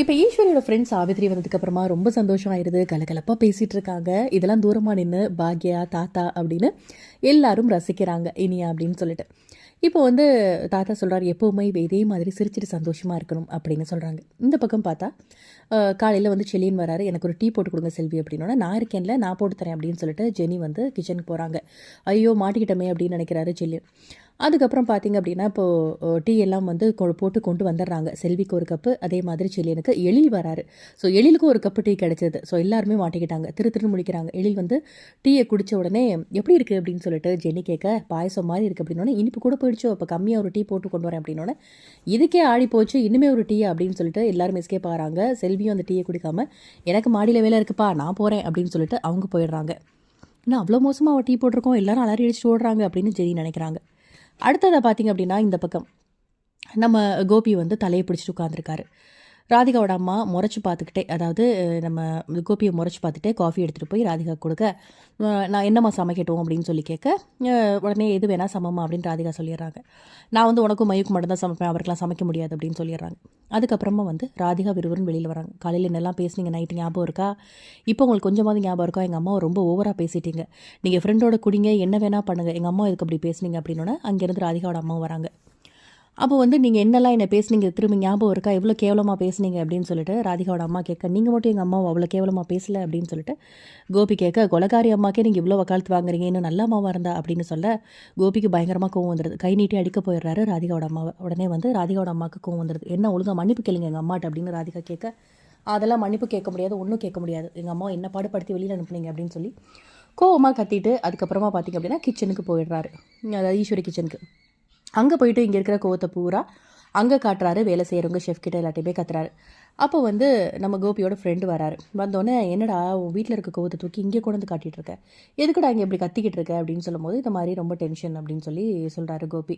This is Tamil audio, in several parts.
இப்போ ஈஸ்வரியோட ஃப்ரெண்ட்ஸ் சாவித்ரி வந்ததுக்கு அப்புறமா ரொம்ப சந்தோஷம் ஆயிடுது கலகலப்பாக பேசிகிட்டு இருக்காங்க இதெல்லாம் தூரமாக நின்று பாக்யா தாத்தா அப்படின்னு எல்லாரும் ரசிக்கிறாங்க. இனியா அப்படின்னு சொல்லிட்டு. இப்போ வந்து தாத்தா சொல்கிறார் எப்போவுமே இதே மாதிரி சிரிச்சிட்டு சந்தோஷமாக இருக்கணும் அப்படின்னு சொல்கிறாங்க இந்த பக்கம் பார்த்தா காலையில் வந்து செலியன் வராரு. எனக்கு ஒரு டீ போட்டு கொடுங்க செல்வி அப்படின்னோட நான் இருக்கேன்ல நான் போட்டு தரேன் அப்படின்னு சொல்லிட்டு ஜெனி வந்து கிச்சனுக்கு போகிறாங்க ஐயோ மாட்டிக்கிட்டமே அப்படின்னு நினைக்கிறாரு செல்லியன் அதுக்கப்புறம் பார்த்தீங்க அப்படின்னா இப்போது டீ எல்லாம் வந்து கொ- போட்டு கொண்டு வந்துடுறாங்க. செல்விக்கு ஒரு கப்பு அதே மாதிரி செல்லியனுக்கு எழில் வராரு. ஸோ எழிலுக்கும் ஒரு கப்பு டீ கிடைச்சது. ஸோ எல்லாருமே மாட்டிக்கிட்டாங்க. திரு திரு முடிக்கிறாங்க. எழில் வந்து டீயை குடித்த உடனே எப்படி இருக்குது அப்படின்னு சொல்லிட்டு ஜெனி கேட்க பாயசம் மாதிரி இருக்குது அப்படின்னோடனே இனிப்பு கூட போயிடுச்சோ? அப்போ கம்மியாக ஒரு டீ போட்டு கொண்டு வரேன் அப்படின்னோடனே இதுக்கே ஆடி போச்சு. இன்னுமே ஒரு டீ அப்படின்னு சொல்லிட்டு எல்லாரும் எஸ்கேப் ஆகிறாங்க. செல்வியும் அந்த டீயை குடிக்காம எனக்கு மாடியில் வேலை இருக்குப்பா நான் போகிறேன் அப்படின்னு சொல்லிட்டு அவங்க போயிடுறாங்க. இன்னும் அவ்வளோ மோசமாக அவள் டீ போட்டிருக்கோம். எல்லாரும் அலறி அடிச்சுட்டு ஓடுறாங்க அப்படின்னு ஜெனி நினைக்கிறாங்க. அடுத்ததை பார்த்தீங்க அப்படின்னா இந்த பக்கம். நம்ம கோபி வந்து தலையை பிடிச்சிட்டு உட்காந்துருக்காரு ராதிகாவோட அம்மா முறைச்சி பார்த்துக்கிட்டே அதாவது நம்ம கோபியை முறைச்சி பார்த்துட்டே காஃபி எடுத்துகிட்டு போய் ராதிகா கொடுக்க நான் என்னம்மா சமைக்கட்டும் அப்படின்னு சொல்லி கேட்க உடனே எது வேணால் சமமா அப்படின்னு ராதிகா சொல்லிடுறாங்க. நான் வந்து உனக்கும் மையுக்கு மட்டும்தான் சமைப்பேன் அவருக்கெல்லாம் சமைக்க முடியாது அப்படின்னு சொல்லிடுறாங்க. அதுக்கப்புறமா வந்து ராதிகா விறுவிறுன்னு வெளியில் வராங்க. காலையில் என்னெல்லாம் பேசுனீங்க நைட்டு ஞாபகம் இருக்கா? இப்போ உங்களுக்கு கொஞ்சமாவது ஞாபகம் இருக்கா? எங்கள் அம்மா ரொம்ப ஓவராக பேசிட்டீங்க. நீங்கள் ஃப்ரெண்டோட குடிங்க என்ன வேணால் பண்ணுங்கள் எங்கள் அம்மா இதுக்கு அப்படி பேசுனீங்க அப்படின்னோட அங்கேருந்து ராதிகாவோட அம்மா வராங்க. அப்போ வந்து நீங்கள் என்னெல்லாம் என்ன பேசுனீங்க திரும்ப ஞாபகம் இருக்கா? எவ்வளோ கேவலமாக பேசுனீங்க அப்படின்னு சொல்லிட்டு ராதிகாவோட அம்மா கேட்க நீங்கள் மட்டும் எங்கள் அம்மாவை அவ்வளோ கேவலமாக பேசல? அப்படின்னு சொல்லிட்டு கோபி கேட்க கொலகாரி அம்மாக்கே நீங்கள் இவ்வளோ வக்காலத்து வாங்குறீங்க இன்னும் நல்ல அம்மாவாக இருந்தா? அப்படின்னு சொல்ல கோபிக்கு பயங்கரமாக கோவம் வந்துடுது கை நீட்டி அடிக்க போயிடுறாரு ராதிகாவோட அம்மாவை. உடனே வந்து ராதிகாவோட அம்மாவுக்கு கோவம் வந்துடுது என்ன ஒழுங்கா மன்னிப்பு கேளுங்க எங்கள் அம்மாட்ட அப்படின்னு ராதிகா கேட்க அதெல்லாம் மன்னிப்பு கேட்க முடியாது ஒன்றும் கேட்க முடியாது. எங்கள் அம்மா என்ன பாடுபடுத்தி வெளியில் அனுப்புனீங்க? அப்படின்னு சொல்லி கோவமாக கத்திட்டு அதுக்கப்புறமா பார்த்தீங்க அப்படின்னா கிச்சனுக்கு போயிடுறாரு. அதாவது ஈஸ்வரி கிச்சனுக்கு அங்கே போயிட்டு இங்கே இருக்கிற கோவத்தை பூரா அங்கே காட்டுறாரு வேலை செய்கிறவங்க ஷெஃப் கிட்ட எல்லாத்தையுமே கத்துறாரு. அப்போ வந்து நம்ம கோபியோட ஃப்ரெண்டு வராரு. வந்தோடனே என்னடா உன் வீட்டில் இருக்க கோவத்தை தூக்கி இங்கே கொண்டு வந்து காட்டிகிட்டு இருக்க? எதுக்குடா இங்கே இப்படி கத்திக்கிட்டு இருக்க? அப்படின்னு சொல்லும்போது இந்த மாதிரி ரொம்ப டென்ஷன் அப்படின்னு சொல்லி சொல்கிறாரு கோபி.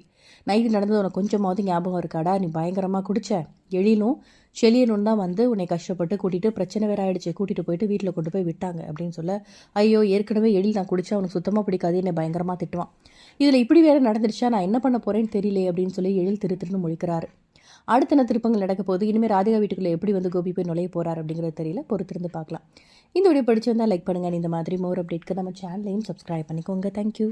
நைட்டு நடந்தது உனக்கு கொஞ்சமாவது ஞாபகம் இருக்காடா? நீ பயங்கரமாக குடிச்ச. எழிலும் செழியனும் தான் வந்து உன்னை கஷ்டப்பட்டு கூட்டிகிட்டு பிரச்சனை வேற ஆகிடுச்சு கூட்டிகிட்டு போயிட்டு வீட்டில் கொண்டு போய் விட்டாங்க. அப்படின்னு சொல்ல ஐயோ ஏற்கனவே எழில் நான் குடிச்சா அவனுக்கு சுத்தமாக பிடிக்காது. என்னை பயங்கரமாக திட்டுவான். இதில் இப்படி வேறு நடந்துருச்சா? நான் என்ன பண்ண போகிறேன்னு தெரியல அப்படின்னு சொல்லி எழில் திரு திருன்னு முழிக்கிறாரு. அடுத்த என்ன திருப்பங்கள் நடக்க போகுது. இனிமேல் ராதிகா வீட்டுக்குள்ளே எப்படி வந்து கோபி போய் நுழைய போகிறார் அப்படிங்கிறது தெரியல. பொறுத்திருந்து பார்க்கலாம். இந்த வீடியோ படிச்சு வந்தால் லைக் பண்ணுங்கள் இந்த மாதிரி மோர் அப்டேட்க்கு நம்ம சேனலையும் சப்ஸ்கிரைப் பண்ணிக்கோங்க. தேங்க்யூ